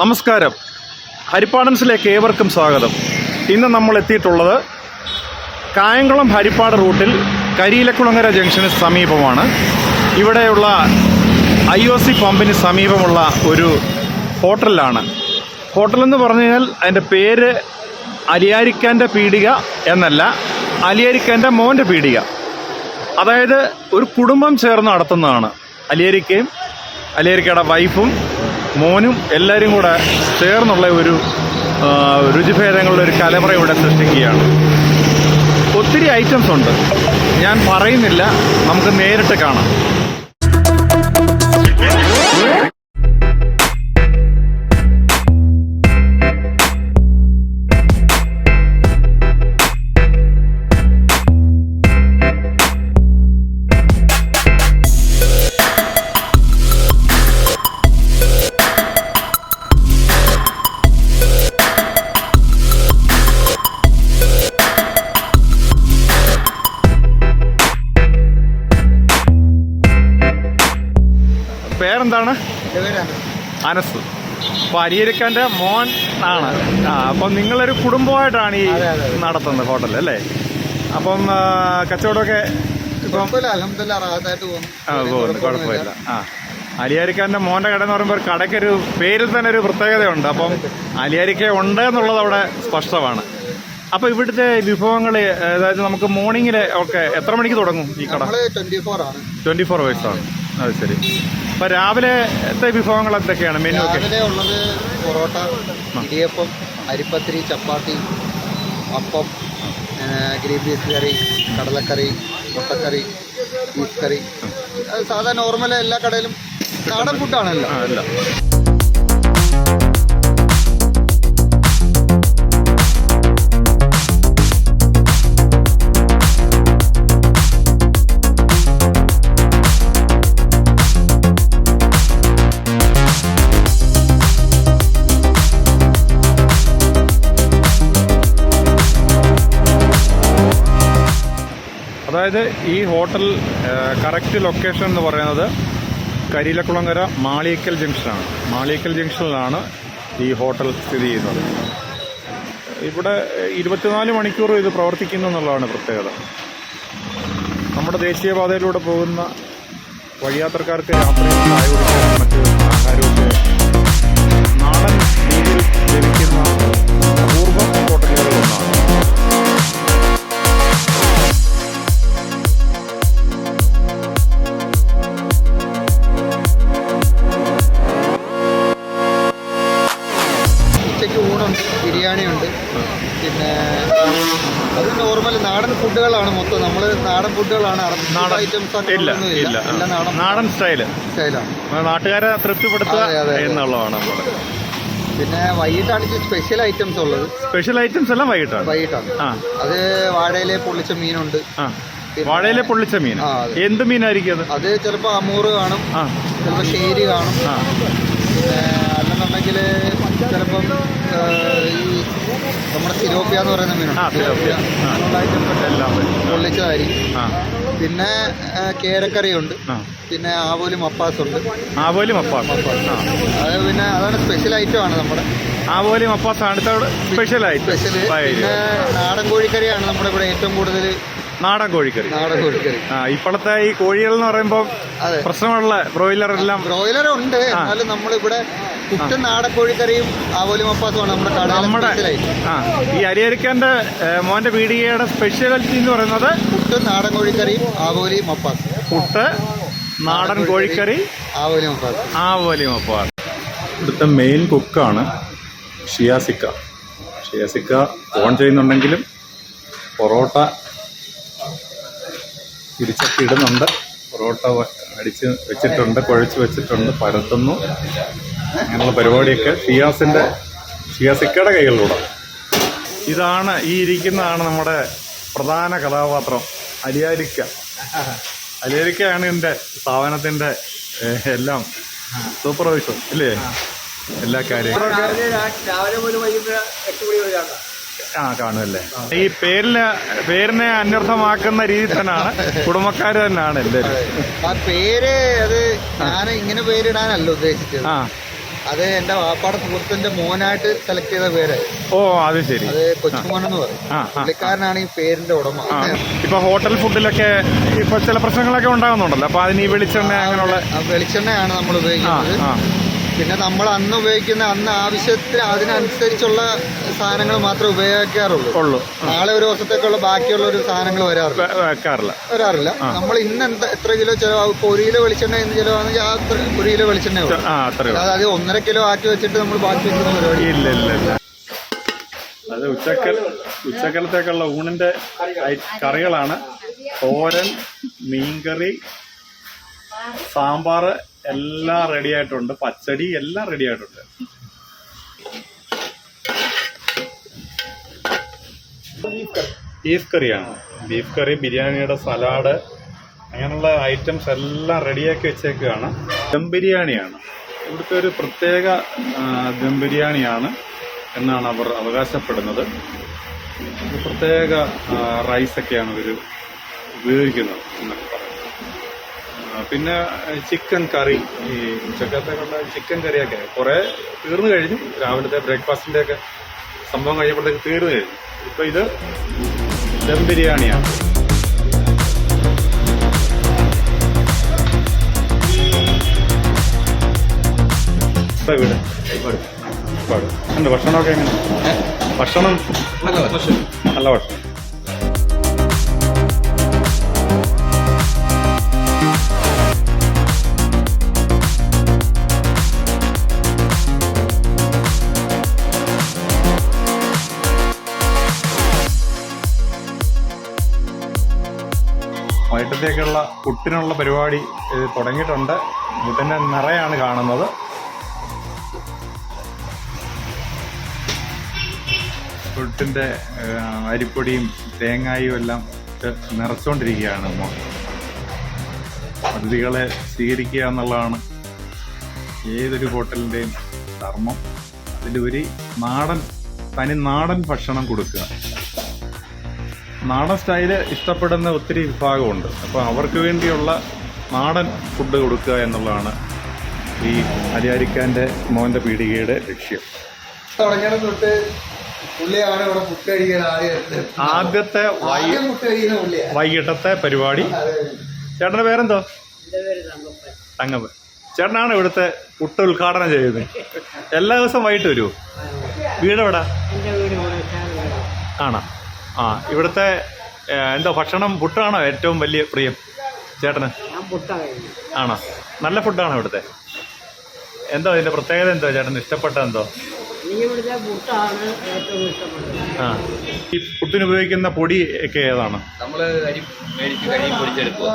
നമസ്കാരം. ഹരിപ്പാടൻസിലേക്ക് ഏവർക്കും സ്വാഗതം. ഇന്ന് നമ്മൾ എത്തിയിട്ടുള്ളത് കായംകുളം ഹരിപ്പാട് റൂട്ടിൽ കരിയിലക്കുളങ്ങര ജംഗ്ഷന് സമീപമാണ്. ഇവിടെയുള്ള ഐ ഒ സി പമ്പിന് സമീപമുള്ള ഒരു ഹോട്ടലാണ് ഹോട്ടലെന്ന് പറഞ്ഞു കഴിഞ്ഞാൽ അതിന്റെ പേര് അലിയാരിക്കാന്റെ പീടിക എന്നല്ല അലിയാരിക്കാന്റെ മോന്റെ പീടിക. അതായത് ഒരു കുടുംബം ചേർന്ന് നടത്തുന്നതാണ്. അലിയരിക്കയും അലിയരിക്കയുടെ വൈഫും മോനും എല്ലാവരും കൂടെ ചേർന്നുള്ള ഒരു രുചിഭേദങ്ങളുടെ ഒരു കലവറ ഇവിടെ സൃഷ്ടിക്കുകയാണ്. ഒത്തിരി ഐറ്റംസ് ഉണ്ട്. ഞാൻ പറയുന്നില്ല. നമുക്ക് നേരിട്ട് കാണാം. പേരെന്താണ് അനസ്. അപ്പോൾ അരിയരിക്കാന്റെ മോൻ ആണ്. ആ അപ്പം നിങ്ങളൊരു കുടുംബമായിട്ടാണ് ഈ. നടത്തുന്നത് ഹോട്ടൽ അല്ലേ? അപ്പം കച്ചവടമൊക്കെ ഇപ്പം പോകുന്നു. കുഴപ്പമില്ല. ആ. അലിയാരിക്കാന്റെ മോന്റെ കട എന്ന് പറയുമ്പോൾ കടയ്ക്ക് ഒരു കടയ്ക്കൊരു പേരിൽ തന്നെ ഒരു പ്രത്യേകതയുണ്ട്. അപ്പം അലിയാരിക്ക ഉണ്ട് എന്നുള്ളത് അവിടെ സ്പഷ്ടമാണ്. അപ്പൊ ഇവിടുത്തെ വിഭവങ്ങൾ അതായത് നമുക്ക് മോർണിംഗിൽ ഒക്കെ എത്ര മണിക്ക് തുടങ്ങും ഈ കട? ട്വന്റി ഫോർ ആണ്. ട്വന്റി ഫോർ ആണ്. അത് ശരി. അപ്പൊ രാവിലത്തെ വിഭവങ്ങൾ എന്തൊക്കെയാണ്? മെനു ഒക്കെ? രാവിലെ ഉള്ളത് പൊറോട്ട ഇടിയപ്പം അരിപ്പത്തിരി ചപ്പാത്തി അപ്പം ആ, ഗ്രീൻ പീസ് കറി കടലക്കറി മുട്ടക്കറി ബീഫ് കറി. അത് സാധാ നോർമൽ എല്ലാ കടയിലും നാടൻ ഫുഡാണല്ലോ ആ അല്ല. അതായത് ഈ ഹോട്ടൽ കറക്റ്റ് ലൊക്കേഷൻ എന്ന് പറയുന്നത് കരിയിലക്കുളങ്ങര മാളിയേക്കൽ ജംഗ്ഷനാണ്. മാളിയേക്കൽ ജംഗ്ഷനിലാണ് ഈ ഹോട്ടൽ സ്ഥിതി ചെയ്യുന്നത്. ഇവിടെ ഇരുപത്തിനാല് മണിക്കൂറും ഇത് പ്രവർത്തിക്കുന്നു എന്നുള്ളതാണ് പ്രത്യേകത. നമ്മുടെ ദേശീയപാതയിലൂടെ പോകുന്ന വഴിയാത്രക്കാർക്ക് യാത്രയിൽ ചായ നാടൻ രീതിയിൽ ലഭിക്കുന്ന അപൂർവം ഹോട്ടലുകളിലൊന്നാണ്. ഊണുണ്ട് ബിരിയാണി ഉണ്ട് പിന്നെ അത് നോർമൽ നാടൻ ഫുഡുകളാണ് മൊത്തം. നമ്മൾ നാടൻ ഫുഡുകളാണ് നാടൻ ഐറ്റംസ് ഇല്ല ഇല്ല. നാടൻ നാടൻ സ്റ്റൈൽ. സ്റ്റൈലാണ്. നാട്ടുകാരെ തൃപ്തിപ്പെടുത്തുക. എന്നുള്ളതാണ് നമ്മുടെ പിന്നെ വൈകിട്ടാണ് സ്പെഷ്യൽ ഐറ്റംസ് ഉള്ളത്. സ്പെഷ്യൽ ഐറ്റംസ് എല്ലാം വൈകിട്ടാണ്. വൈകിട്ടാണ്. അത് വാഴയിലെ പൊള്ളിച്ച മീനുണ്ട്. വാഴയിലെ പൊള്ളിച്ച മീൻ. എന്ത് മീനായിരിക്കും അത്? അത് ചിലപ്പോൾ അമൂറ് കാണും. ചിലപ്പോ ചിലപ്പോൾ ഷേരി കാണും. പിന്നെ അല്ലെന്നുണ്ടെങ്കിൽ ചിലപ്പം ഈ നമ്മുടെ സിലോപ്പിയ എന്ന് പറയുന്ന മീനുണ്ട് സിലോപ്പിയ. പൊള്ളിച്ചതായിരിക്കും പിന്നെ കേരക്കറിയുണ്ട്. പിന്നെ ആവോലി മപ്പാസ് ഉണ്ട് ആവോലി മപ്പാസ്. അത് പിന്നെ അതാണ് സ്പെഷ്യൽ ഐറ്റം ആണ് നമ്മുടെ. ആവോലി മപ്പാസ് ആണ്. സ്പെഷ്യൽ ആയിട്ട് സ്പെഷ്യൽ പിന്നെ നാടൻ കോഴിക്കറിയാണ് നമ്മുടെ ഇവിടെ ഏറ്റവും കൂടുതൽ നാടൻ കോഴിക്കറി. നാടൻ കോഴിക്കറി. ആ ഇപ്പോഴത്തെ ഈ കോഴികൾ എന്ന് പറയുമ്പോൾ പ്രശ്നമുള്ള ബ്രോയിലർ എല്ലാം ബ്രോയിലർ ഉണ്ട്. എന്നാലും നമ്മളിവിടെ കുറ്റൻ നാടൻ കോഴിക്കറിയും ആവോലി മപ്പാസുമാണ് നമ്മുടെ കട നമ്മുടെ ആ ഈ അരിയരിക്കന്റെ മോന്റെ പീടികയുടെ സ്പെഷ്യാലിറ്റി എന്ന് പറയുന്നത് കുട്ടൻ നാടൻ കോഴിക്കറിയും ആവോലി മപ്പാസ് പുട്ട് നാടൻ കോഴിക്കറി ആവോലി മപ്പാസ് ആവോലി മപ്പാസ് ഇവിടുത്തെ മെയിൻ കുക്കാണ് ഷിയാസിക്ക ഷിയാസിക്ക ഫോൺ ചെയ്യുന്നുണ്ടെങ്കിലും പൊറോട്ട തിരിച്ചൊക്കെ ഇടുന്നുണ്ട്. പൊറോട്ട അടിച്ച് വെച്ചിട്ടുണ്ട് കുഴച്ച് വെച്ചിട്ടുണ്ട് പരത്തുന്നു. അങ്ങനെയുള്ള പരിപാടിയൊക്കെ ഷിയാസിന്റെ ഷിയാസിക്കയുടെ കൈകളിലൂടെ. ഇതാണ് ഈ ഇരിക്കുന്നതാണ് നമ്മുടെ പ്രധാന കഥാപാത്രം അലിയാരിക്ക. അലിയാരിക്കയാണ് എന്റെ സ്ഥാപനത്തിന്റെ എല്ലാം. സൂപ്പർവൈസർ അല്ലേ എല്ലാ കാര്യങ്ങളും രാവിലെ മുതൽ വൈകിട്ട് എട്ട് മണി വരെ ആ കാണുമല്ലേ? ഈ പേരിന് പേരിനെ അന്വർത്ഥമാക്കുന്ന രീതി തന്നെയാണ്. കുടുംബക്കാർ തന്നെയാണ് എല്ലാവരും. ആ പേര് അത് ഞാൻ ഇങ്ങനെ പേരിടാനല്ല ഉദ്ദേശിച്ചത്. ആ. അത് എന്റെ വാപ്പാടെ സുഹൃത്തിന്റെ മോനായിട്ട് സെലക്ട് ചെയ്ത പേര്. ഓ അത് ശരി. അത് കൊച്ചുമോൻ എന്ന് പറയും. ആ ആ പുള്ളിക്കാരനാണ് ഈ പേരിന്റെ ഉടമ. ആ ഇപ്പൊ ഹോട്ടൽ ഫുഡിലൊക്കെ ഇപ്പൊ ചില പ്രശ്നങ്ങളൊക്കെ ഉണ്ടാകുന്നുണ്ടല്ലോ. അപ്പൊ അതിന് ഈ വെളിച്ചെണ്ണ അങ്ങനെയുള്ള ആ വെളിച്ചെണ്ണയാണ് നമ്മൾ ആ ഉപയോഗിക്കുന്നത്. ആ. പിന്നെ നമ്മൾ അന്ന് ഉപയോഗിക്കുന്ന അന്ന് ആവശ്യത്തിന് അതിനനുസരിച്ചുള്ള സാധനങ്ങൾ മാത്രമേ ഉപയോഗിക്കാറുള്ളൂ. ഉള്ളൂ. നാളെ ഒരു വർഷത്തേക്കുള്ള ബാക്കിയുള്ള ഒരു സാധനങ്ങൾ വരാറില്ല. വെക്കാറില്ല വരാറില്ല. നമ്മൾ ഇന്ന് എന്താ എത്ര കിലോ ചിലവാകും ഇപ്പോൾ ഒരു കിലോ വെളിച്ചെണ്ണ ഇന്ന് ചിലവാണെങ്കിൽ ആ അത്ര ഒരു കിലോ വെളിച്ചെണ്ണ ഉള്ളൂ. ആ അത്രയോ അല്ലാതെ അത് ഒന്നര കിലോ ആക്കി വെച്ചിട്ട് നമ്മൾ ബാക്കി വെക്കുന്ന പരിപാടി. ഇല്ല ഇല്ല ഇല്ല. അത് ഉച്ചക്കൽ ഉച്ചക്കലത്തേക്കുള്ള ഊണിന്റെ കറികളാണ് തോരൻ മീൻകറി സാമ്പാർ എല്ലാം റെഡി ആയിട്ടുണ്ട്. പച്ചടി എല്ലാം റെഡി ആയിട്ടുണ്ട്. ബീഫ് കറിയാണ് ബീഫ് കറി ബിരിയാണിയുടെ സലാഡ് അങ്ങനെയുള്ള ഐറ്റംസ് എല്ലാം റെഡിയാക്കി വെച്ചേക്കുകയാണ് ദം ബിരിയാണിയാണ്. ഇവിടുത്തെ ഒരു പ്രത്യേക ദം ബിരിയാണിയാണ് എന്നാണ് അവർ അവകാശപ്പെടുന്നത്. പ്രത്യേക റൈസൊക്കെയാണ് ഇവർ ഉപയോഗിക്കുന്നത് എന്നൊക്കെ പിന്നെ ചിക്കൻ കറി. ഈ ഉച്ചക്കത്തേക്കുള്ള ചിക്കൻ കറിയൊക്കെ. കുറേ തീർന്നു കഴിഞ്ഞു. രാവിലത്തെ ബ്രേക്ക്ഫാസ്റ്റിന്റെ ഒക്കെ സംഭവം കഴിഞ്ഞപ്പോഴത്തേക്ക് തീർന്നു കഴിഞ്ഞു. ഇപ്പൊ ഇത് ദം ബിരിയാണിയാണ്. ഇപ്പൊ വീട്. ഉണ്ട് ഭക്ഷണമൊക്കെ എങ്ങനെ ഭക്ഷണം. നല്ല ഭക്ഷണം. വൈകിട്ടത്തേക്കുള്ള പുട്ടിനുള്ള പരിപാടി തുടങ്ങിയിട്ടുണ്ട്. പുട്ടിന്റെ നിറയാണ് കാണുന്നത്. പുട്ടിന്റെ അരിപ്പൊടിയും തേങ്ങായും എല്ലാം നിറച്ചുകൊണ്ടിരിക്കുകയാണ് അതിഥികളെ സ്വീകരിക്കുക എന്നുള്ളതാണ് ഏതൊരു ഹോട്ടലിന്റെയും ധർമ്മം. അതിലുപരി നാടൻ തനി നാടൻ ഭക്ഷണം കൊടുക്കുക. നാടൻ സ്റ്റൈൽ ഇഷ്ടപ്പെടുന്ന ഒത്തിരി വിഭാഗമുണ്ട്. അപ്പോൾ അവർക്ക് വേണ്ടിയുള്ള നാടൻ ഫുഡ് കൊടുക്കുക എന്നുള്ളതാണ് ഈ അരിയാരിക്കാന്റെ മോന്റെ പീടികയുടെ ലക്ഷ്യം. തുടങ്ങിയത് തൊട്ട് പുള്ളിയാണ് ഇവിടെ പുട്ട് കഴിക്കാൻ ആദ്യം ആദ്യത്തെ വൈകിട്ടത്തെ പരിപാടി. ചേട്ടന്റെ പേരെന്തോ? തങ്കപ്പൻ. ചേട്ടനാണ് ഇവിടുത്തെ പുട്ട് ഉദ്ഘാടനം ചെയ്യുന്നത്? എല്ലാ ദിവസവും വൈകിട്ട് വരുമോ വീടെവിടാ? ആണോ? ആ ഇവിടുത്തെ എന്താ ഭക്ഷണം പുട്ടാണോ ഏറ്റവും വലിയ പ്രിയം? ചേട്ടന്? ആണോ? നല്ല ഫുഡാണോ ഇവിടുത്തെ? എന്തോ ഇതിന്റെ പ്രത്യേകത എന്തോ ചേട്ടൻ ഇഷ്ടപ്പെട്ട എന്തോ? ആ. ഈ പുട്ടിന് ഉപയോഗിക്കുന്ന പൊടി ഒക്കെ ഏതാണ്? നമ്മൾ കഴുകി പൊടിച്ചെടുക്കുക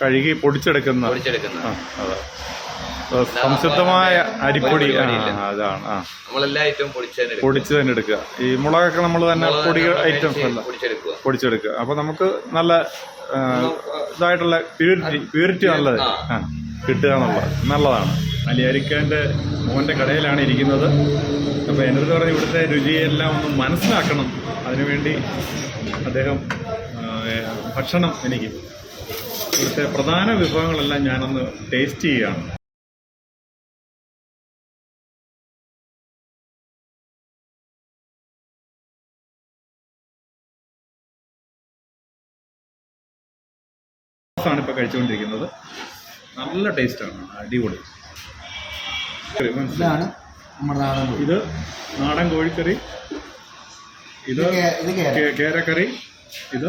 കഴുകി പൊടിച്ചെടുക്കുന്ന. പൊടിച്ചെടുക്കുന്ന. ആ അതെ. സംശുദ്ധമായ അരിപ്പൊടി. അതാണ് ആ. നമ്മളെല്ലാ ഐറ്റവും പൊടിച്ച് തന്നെ എടുക്കുക. ഈ മുളകൊക്കെ നമ്മൾ തന്നെ പൊടി ഐറ്റംസ് അല്ല. പൊടിച്ചെടുക്കുക. അപ്പൊ നമുക്ക് നല്ല ഇതായിട്ടുള്ള പ്യൂരിറ്റി പ്യൂരിറ്റി നല്ലത്. കിട്ടുക എന്നുള്ളത് നല്ലതാണ്. അലിയാരിക്കാന്റെ മോന്റെ കടയിലാണ് ഇരിക്കുന്നത്. അപ്പോൾ എന്നോട് പറഞ്ഞ ഇവിടുത്തെ രുചിയെല്ലാം ഒന്ന് മനസ്സിലാക്കണം. അതിനുവേണ്ടി അദ്ദേഹം ഭക്ഷണം എനിക്ക്. ഇവിടുത്തെ പ്രധാന വിഭവങ്ങളെല്ലാം ഞാനൊന്ന് ടേസ്റ്റ് ചെയ്യുകയാണ്. ആണ് ഇപ്പോൾ കഴിച്ചുകൊണ്ടിരിക്കുന്നത്. നല്ല ടേസ്റ്റാണ്. അടിപൊളി. ഇതാണ് നമ്മുടെ നാടൻ. ഇത് നാടൻ കോഴിക്കറി. ഇത് കേരക്കറി. ഇത്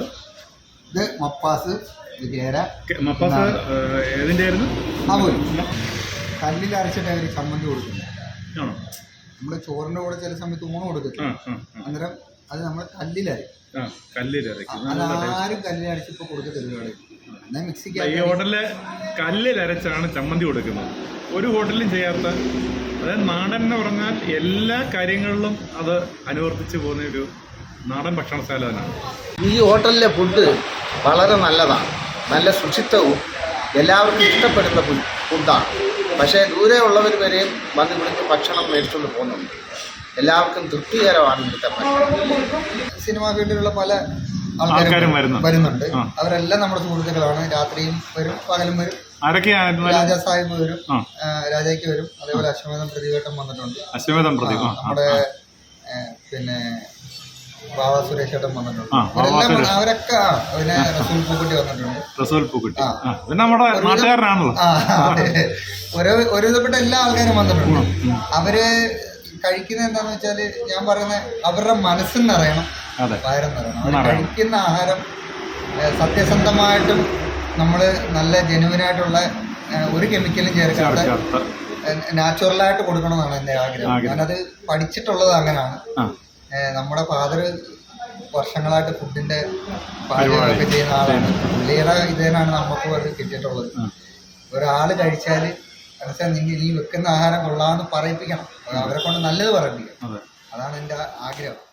ഇത് മപ്പാസ് ഇത് കേര. മപ്പാസ് ഏതിന്റെ ആയിരുന്നു ആ കല്ലിൽ അരച്ചിട്ട് അവർ ചമ്മന്തി കൊടുക്കുന്നത് ആണോ? നമ്മൾ ചോറിന്റെ കൂടെ ചില സമയത്ത് ഊണ് കൊടുക്കും അന്നേരം അത് നമ്മൾ കല്ലിലരി കല്ലിലരി. അതാരും കല്ലിലരച്ചിപ്പോൾ കൊടുക്കത്തില്ല ഈ ഹോട്ടലിലെ ഹോട്ടലിൽ കല്ലിലരച്ചാണ് ചമ്മന്തി കൊടുക്കുന്നത്. ഒരു ഹോട്ടലിലും ചെയ്യാത്ത അതായത് നാടൻ എന്ന് പറഞ്ഞാൽ എല്ലാ കാര്യങ്ങളിലും അത് അനുവർത്തിച്ച് പോകുന്ന ഒരു നാടൻ ഭക്ഷണശാല തന്നെയാണ് ഈ ഹോട്ടലിലെ ഫുഡ് വളരെ നല്ലതാണ്. നല്ല ശുചിത്വവും എല്ലാവർക്കും ഇഷ്ടപ്പെടുന്ന ഫുഡ് ഫുഡാണ് പക്ഷേ ദൂരെ ഉള്ളവർ വരെയും വന്ന് ഇവിടുന്ന് ഭക്ഷണം മേടിച്ചുകൊണ്ട് പോകുന്നുണ്ട്. എല്ലാവർക്കും തൃപ്തികരമാണ് ഇവിടുത്തെ ഭക്ഷണം. സിനിമാ ഫീൽഡിലുള്ള പല ആൾക്കാരും വരുന്നുണ്ട്. അവരെല്ലാം നമ്മുടെ സുഹൃത്തുക്കളാണ്. രാത്രിയും വരും പകലും വരും. ആരൊക്കെയാണ് രാജാ സാഹിബ് വരും രാജയ്ക്ക് വരും. അതേപോലെ അശ്വമേധം പ്രതിവേട്ടം വന്നിട്ടുണ്ട്. അശ്വമേധം പ്രതി നമ്മുടെ പിന്നെ ബാബ സുരേഷ് ഏട്ടൻ വന്നിട്ടുണ്ട്. അവരൊക്കെ പിന്നെ റസൂൽ പൂക്കുട്ടി വന്നിട്ടുണ്ട്. റസൂൽ പൂക്കുട്ടി. പിന്നെ നമ്മുടെ നാട്ടുകാരനാണല്ലോ. ഒരു വിധപ്പെട്ട എല്ലാ ആൾക്കാരും വന്നിട്ടുണ്ട്. അവർ കഴിക്കുന്നത് എന്താന്ന് വെച്ചാൽ ഞാൻ പറയുന്നത് അവരുടെ മനസ്സിൽ നിറയണം അതെ. വയറും നിറയണം കഴിക്കുന്ന ആഹാരം സത്യസന്ധമായിട്ടും നമ്മൾ നല്ല ജെനുവിനായിട്ടുള്ള ഒരു കെമിക്കലും ചേർക്കാത്ത നാച്ചുറൽ നാച്ചുറലായിട്ട് കൊടുക്കണമെന്നാണ് എന്റെ ആഗ്രഹം. ആഗ്രഹം. ഞാനത് പഠിച്ചിട്ടുള്ളത് അങ്ങനെയാണ്. നമ്മുടെ ഫാദർ വർഷങ്ങളായിട്ട് ഫുഡിന്റെ പാചകമൊക്കെ ചെയ്യുന്ന ആളാണ്. പുള്ളിയുടെ ഇതേനാണ് നമുക്ക് അത് കിട്ടിയിട്ടുള്ളത്. ഒരാൾ ഒരാൾ കഴിച്ചാൽ മനസ്സിലായി നിങ്ങൾ ഈ വെക്കുന്ന ആഹാരം കൊള്ളാന്ന് പറയിപ്പിക്കണം. അവരെ കൊണ്ട് നല്ലത് പറയിപ്പിക്കണം. അതെ. അതാണ് എന്റെ ആഗ്രഹം.